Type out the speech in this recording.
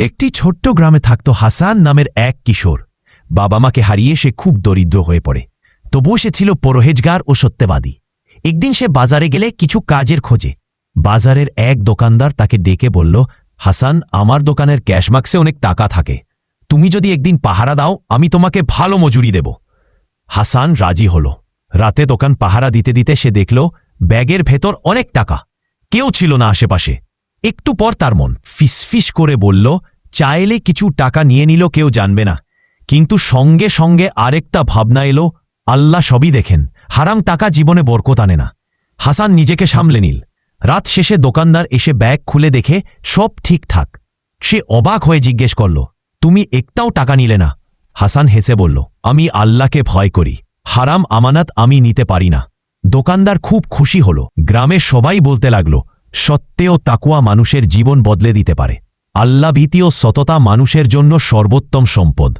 একটি ছোট্ট গ্রামে থাকত হাসান নামের এক কিশোর। বাবা মাকে হারিয়ে সে খুব দরিদ্র হয়ে পড়ে। তবুও সে ছিল পরহেজগার ও সত্যবাদী। একদিন সে বাজারে গেলে কিছু কাজের খোঁজে। বাজারের এক দোকানদার তাকে ডেকে বলল, হাসান, আমার দোকানের ক্যাশমার্ক্সে অনেক টাকা থাকে। তুমি যদি একদিন পাহারা দাও, আমি তোমাকে ভালো মজুরি দেব। হাসান রাজি হল। রাতে দোকান পাহারা দিতে দিতে সে দেখল, ব্যাগের ভেতর অনেক টাকা। কেউ ছিল না আশেপাশে। একটু পর তার মন ফিসফিস করে বলল চাইলে কিছু টাকা নিয়ে নিল কেউ জানবে না। কিন্তু সঙ্গে সঙ্গে আরেকটা ভাবনা এলো, আল্লাহ সবই দেখেন, হারাম টাকা জীবনে বরকত আনে না। হাসান নিজেকে সামলে নিল। রাত শেষে দোকানদার এসে ব্যাগ খুলে দেখে সব ঠিকঠাক। সে অবাক হয়ে জিজ্ঞেস করল, তুমি একটাও টাকা নিলে না? হাসান হেসে বলল, আমি আল্লাহকে ভয় করি। হারাম আমানাত আমি নিতে পারি না। দোকানদার খুব খুশি হল। গ্রামে সবাই বলতে লাগল, সত্ত্বেও তাকুয়া মানুষের জীবন বদলে দিতে পারে। আল্লাহ ভীতি ও সততা মানুষের জন্য সর্বোত্তম সম্পদ।